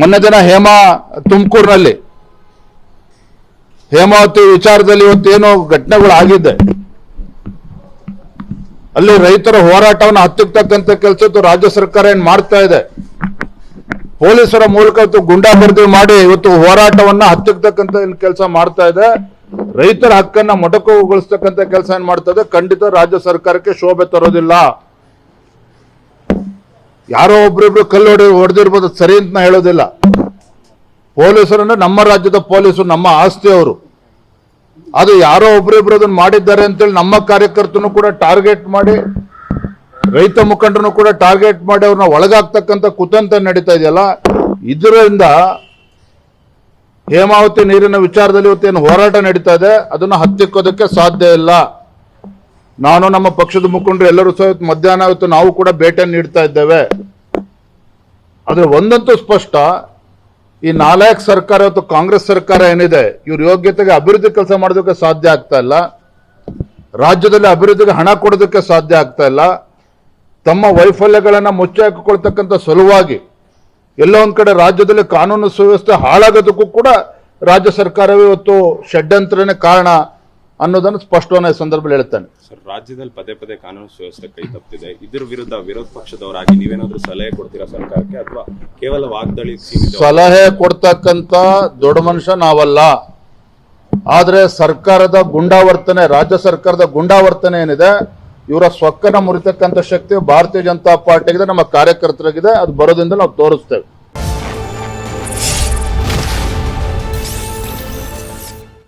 ಮೊನ್ನೆ ದಿನ ಹೇಮಾ ತುಮಕೂರಿನಲ್ಲಿ ಹೇಮಾವತಿ ವಿಚಾರದಲ್ಲಿ ಇವತ್ತೇನು ಘಟನೆಗಳು ಆಗಿದೆ ಅಲ್ಲಿ ರೈತರ ಹೋರಾಟವನ್ನು ಹತ್ತಿಕ್ತಕ್ಕಂಥ ಕೆಲಸ ರಾಜ್ಯ ಸರ್ಕಾರ ಏನ್ ಮಾಡ್ತಾ ಇದೆ. ಪೊಲೀಸರ ಮೂಲಕ ಗುಂಡಾಗರ್ದಿ ಮಾಡಿ ಇವತ್ತು ಹೋರಾಟವನ್ನ ಹತ್ತಿಕ್ತಕ್ಕಂಥ ಕೆಲಸ ಮಾಡ್ತಾ ಇದೆ. ರೈತರ ಹಕ್ಕನ್ನ ಮೊಟಕುಗೊಳಿಸ್ತಕ್ಕಂಥ ಕೆಲಸ ಏನ್ ಮಾಡ್ತಾ ಇದೆ. ಖಂಡಿತ ರಾಜ್ಯ ಸರ್ಕಾರಕ್ಕೆ ಶೋಭೆ ತರೋದಿಲ್ಲ. ಯಾರೋ ಒಬ್ರಿಬ್ರು ಕಲ್ಲು ಹೊಡೆ ಹೊಡೆದಿರ್ಬೋದು ಸರಿ ಅಂತ ನಾ ಹೇಳೋದಿಲ್ಲ. ಪೊಲೀಸರಂದ್ರೆ ನಮ್ಮ ರಾಜ್ಯದ ಪೊಲೀಸರು, ನಮ್ಮ ಆಸ್ತಿ ಅವರು ಅದು ಯಾರೋ ಒಬ್ರಿಬ್ರು ಅದನ್ನು ಮಾಡಿದ್ದಾರೆ ಅಂತೇಳಿ ನಮ್ಮ ಕಾರ್ಯಕರ್ತನು ಕೂಡ ಟಾರ್ಗೆಟ್ ಮಾಡಿ, ರೈತ ಮುಖಂಡರನ್ನು ಕೂಡ ಟಾರ್ಗೆಟ್ ಮಾಡಿ ಅವ್ರನ್ನ ಒಳಗಾಗ್ತಕ್ಕಂಥ ಕುತಂತ್ರ ನಡೀತಾ ಇದೆಯಲ್ಲ, ಇದರಿಂದ ಹೇಮಾವತಿ ನೀರಿನ ವಿಚಾರದಲ್ಲಿ ಇವತ್ತೇನು ಹೋರಾಟ ನಡೀತಾ ಇದೆ, ಅದನ್ನ ಹತ್ತಿಕ್ಕೋದಕ್ಕೆ ಸಾಧ್ಯ ಇಲ್ಲ. ನಾನು ನಮ್ಮ ಪಕ್ಷದ ಮುಖಂಡರು ಎಲ್ಲರೂ ಸಹ ಮಧ್ಯಾಹ್ನ ಇವತ್ತು ನಾವು ಕೂಡ ಭೇಟಿಯನ್ನು ನೀಡ್ತಾ ಇದ್ದೇವೆ. ಆದ್ರೆ ಒಂದಂತೂ ಸ್ಪಷ್ಟ, ಈ ನಾಲ್ಕು ಸರ್ಕಾರ ಇವತ್ತು ಕಾಂಗ್ರೆಸ್ ಸರ್ಕಾರ ಏನಿದೆ, ಇವ್ರ ಯೋಗ್ಯತೆಗೆ ಅಭಿವೃದ್ಧಿ ಕೆಲಸ ಮಾಡೋದಕ್ಕೆ ಸಾಧ್ಯ ಆಗ್ತಾ ಇಲ್ಲ. ರಾಜ್ಯದಲ್ಲಿ ಅಭಿವೃದ್ಧಿಗೆ ಹಣ ಕೊಡೋದಕ್ಕೆ ಸಾಧ್ಯ ಆಗ್ತಾ ಇಲ್ಲ. ತಮ್ಮ ವೈಫಲ್ಯಗಳನ್ನ ಮುಚ್ಚಿ ಹಾಕಿಕೊಳ್ತಕ್ಕಂಥ ಸಲುವಾಗಿ ಎಲ್ಲೋ ಒಂದ್ ಕಡೆ ರಾಜ್ಯದಲ್ಲಿ ಕಾನೂನು ಸುವ್ಯವಸ್ಥೆ ಹಾಳಾಗೋದಕ್ಕೂ ಕೂಡ ರಾಜ್ಯ ಸರ್ಕಾರವೇ ಇವತ್ತು ಷಡ್ಯಂತ್ರನೇ ಕಾರಣ. ಅನ್ನೋದನ್ನು ಸ್ಪಷ್ಟವಾಗಿ ಸಂದರ್ಭದಲ್ಲಿ ಹೇಳ್ತಾನೆ ಸರ್ ರಾಜ್ಯದಲ್ಲಿ ಪದೇ ಪದೇ ಕಾನೂನು ಸುವ್ಯವಸ್ಥೆ ಕೈ ತಪ್ಪಿದೆ. ಇದ್ರ ವಿರುದ್ಧ ವಿರೋಧ ಪಕ್ಷದವರಾಗಿ ನೀವೇನಾದ್ರೂ ಸಲಹೆ ಕೊಡ್ತೀರಾ ಸರ್ಕಾರಕ್ಕೆ ಅಥವಾ ಕೇವಲ ವಾಗ್ದಾಳಿ ಸಲಹೆ ಕೊಡ್ತಕ್ಕಂತ ದೊಡ್ಡ ಮನುಷ್ಯ ನಾವಲ್ಲ. ಆದರೆ ಸರ್ಕಾರದ ಗುಂಡಾವರ್ತನೆ ರಾಜ್ಯ ಸರ್ಕಾರದ ಗುಂಡಾವರ್ತನೆ ಏನಿದೆ ಇವರ ಸೊಕ್ಕನ ಮುರಿತಕ್ಕಂಥ ಶಕ್ತಿ ಭಾರತೀಯ ಜನತಾ ಪಾರ್ಟಿಗಿದೆ ನಮ್ಮ ಕಾರ್ಯಕರ್ತರಾಗಿದೆ ಅದು ಬರೋದ್ರಿಂದ ನಾವು ತೋರಿಸ್ತೇವೆ.